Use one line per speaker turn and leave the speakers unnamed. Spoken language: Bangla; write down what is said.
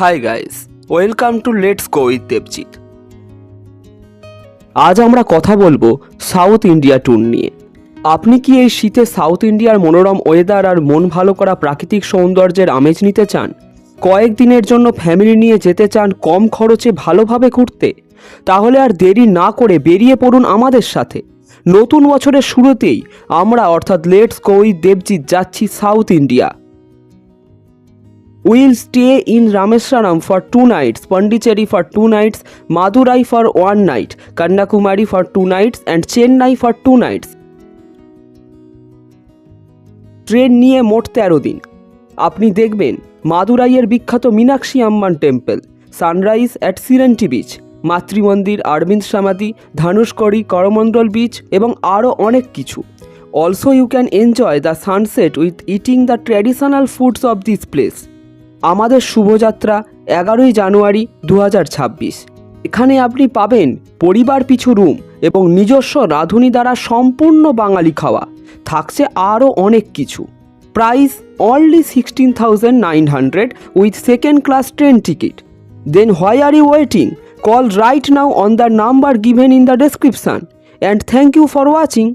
Hi guys welcome to let's go with Debjit আজ আমরা কথা বলব সাউথ ইন্ডিয়া ট্যুর নিয়ে। আপনি কি এই শীতে সাউথ ইন্ডিয়ার মনোরম ওয়েদার আর মন ভালো করা প্রাকৃতিক সৌন্দর্যের আমেজ নিতে চান? কয়েকদিনের জন্য ফ্যামিলি নিয়ে যেতে চান কম খরচে ভালোভাবে ঘুরতে? তাহলে আর দেরি না করে বেরিয়ে পড়ুন আমাদের সাথে। নতুন বছরের শুরুতেই আমরা অর্থাৎ লেটস গো উইথ দেবজিৎ যাচ্ছি south India We'll stay in Rameswaram for two nights Pondicherry for two nights Madurai for one night Kanyakumari for two nights and Chennai for two nights train নিয়ে মোট তেরো দিন। আপনি দেখবেন, মাদুরাইয়ের বিখ্যাত Meenakshi Amman temple sunrise at serenity beach Matrimandir Aurobindo Samadhi, Dhanushkodi Coromandel beach এবং আরও অনেক কিছু। Also you can enjoy the sunset with eating the traditional foods of this place আমাদের শুভযাত্রা এগারোই জানুয়ারি দু হাজার ছাব্বিশ। এখানে আপনি পাবেন পরিবার পিছু রুম এবং নিজস্ব রাঁধুনি দ্বারা সম্পূর্ণ বাঙালি খাওয়া। থাকছে আরও অনেক কিছু। Price only sixteen thousand nine hundred with second class train ticket. Then why are you waiting? Call right now on the number given in the description. And thank you for watching.